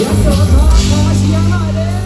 เสียงโสธรขอเสียงหน่อยเด้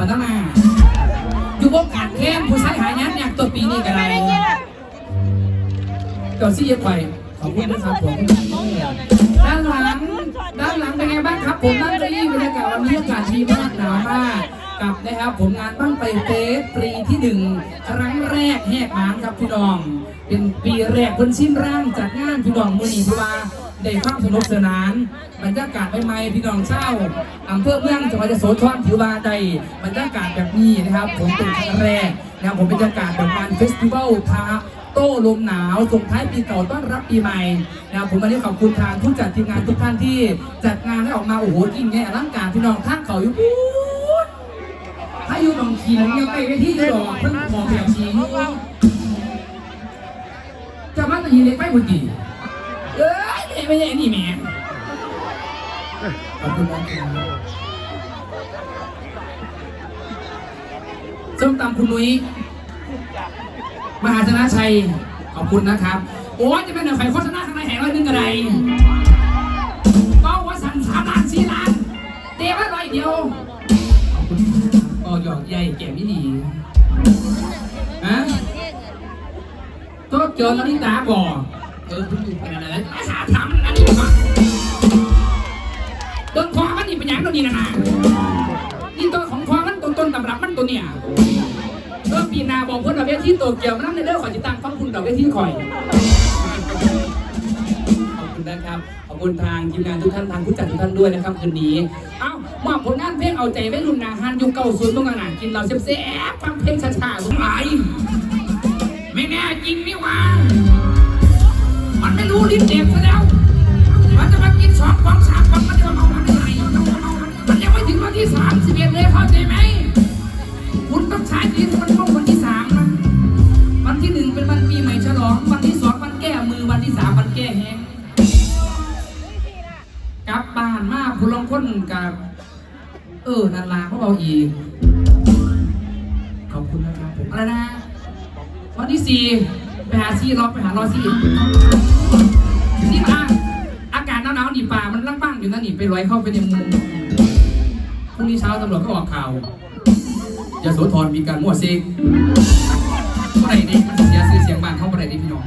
ปัตนาอยู่วงการแค้มผู้ชายหายยันอยากตัวปีนี้กันไรเจ้าซี่เย็บไข่ขอบคุณนะครับผมด้านหลังด้านหลังเป็นไงบ้างครับ ผมนั่งเก้าอี้บรรยากาศวันนี้อากาศดีมากหนาวมากกับนะครับผมงานบ้างไฟเฟสปีที่หนึ่งครั้งแรกแหกหมานครับพี่น้อง เป็นปีแรกคนชิมร่างจัดงานพี่น้องมือนีที่ว่า ได้ความสนุกสนานบรรยากาศใหม่ๆพี่น้องเศร้าอำเภอเมืองจังหวัดยโสธรถือว่าได้บรรยากาศแบบนี้นะครับ ผมเป็นครั้งแรกนะครับผมบรรยากาศแบบงานเฟสติวัลทาโต้ลมหนาวส่งท้ายปีเก่าต้อนรับปีใหม่นะครับผมวันนี้ขอบคุณทางผู้จัดทีมงานทุกท่านที่จัดงานให้ออกมาโอ้โหยิ่งใหญ่อลังการพี่น้องท่านเขาอยู่ปุ๊บถ้าอยู่บางทีนะยังไปไปที่ดอกเพิ่งมองแบบนี้จะมาต่ยินเล็กไปบุตรีเอ้ย ไม่ไม่ใช่นี่แหม่ขอบคุณนะครับส้มตำคุณนุ้ยมหาชนะชัย ขอบคุณนะครับ โอ้ยจะเป็นหน่วยไฟโฆษณาข้างในแห่งร้อยหนึ่งกระไดก็ว่าสั่งสามล้านสี่ล้านเตะมาร้อยเดียว ขอบคุณก็หยอกใหญ่แก่ไม่ดีฮะตัวเจอนาฬิตาก่อเออคุณอยู่เป็นะ มันนี่นานี้นะนะนี่ตัวของคอมันต้นต้นตำรับมันตัวเนี่ยเมื่อปีนาบอกเพื่อนเราเวทีโตเกียวมานั่งในเรื่องขอจิตังฟังคุณเราเวทีคอยขอบคุณนะครับขอบคุณทางทีมงานทุกท่านทางผู้จัดทุกท่านด้วยนะครับคืนนี้เอ้ามอบผลงานเพลงเอาใจไว้รุ่นนาฮันยุคเก่าศูนย์ต้องงานกินเราเซ่บๆฟังเพลงช้าๆสมหมายไม่แน่จริงนี่หว่ามันไม่รู้ลิ้นเด็กซะแล้วมันจะมากินสองกล่องสาม ที่สามสิบเอ็ดเลยเข้าใจไหม คุณต้องใช้ชีวิตมันต้องวันที่สามนะ วันที่หนึ่งเป็นวันปีใหม่ฉลอง วันที่สองวันแก้มือ วันที่สามวันแก้แห้งกลับบ้านมาผู้ลองค้นกับ เออนันลาเขาเอาอีก ขอบคุณนะครับผมอะไรนะ วันที่สี่ไปหาซี่รอไปหารอซี่นี่มาอากาศหนาวๆนี่ป่ามันลังบ้างอยู่นั่นนี่ไปลอยเข้าไปในมุม รุ่งนี้เช้าตำรวจก็ออกข่าวยโสธรมีการมั่วซิงเมื่อไหร่นี่มันเสียชื่อเสียงบ้านเขาเมื่อไหร่นี่พี่น้อง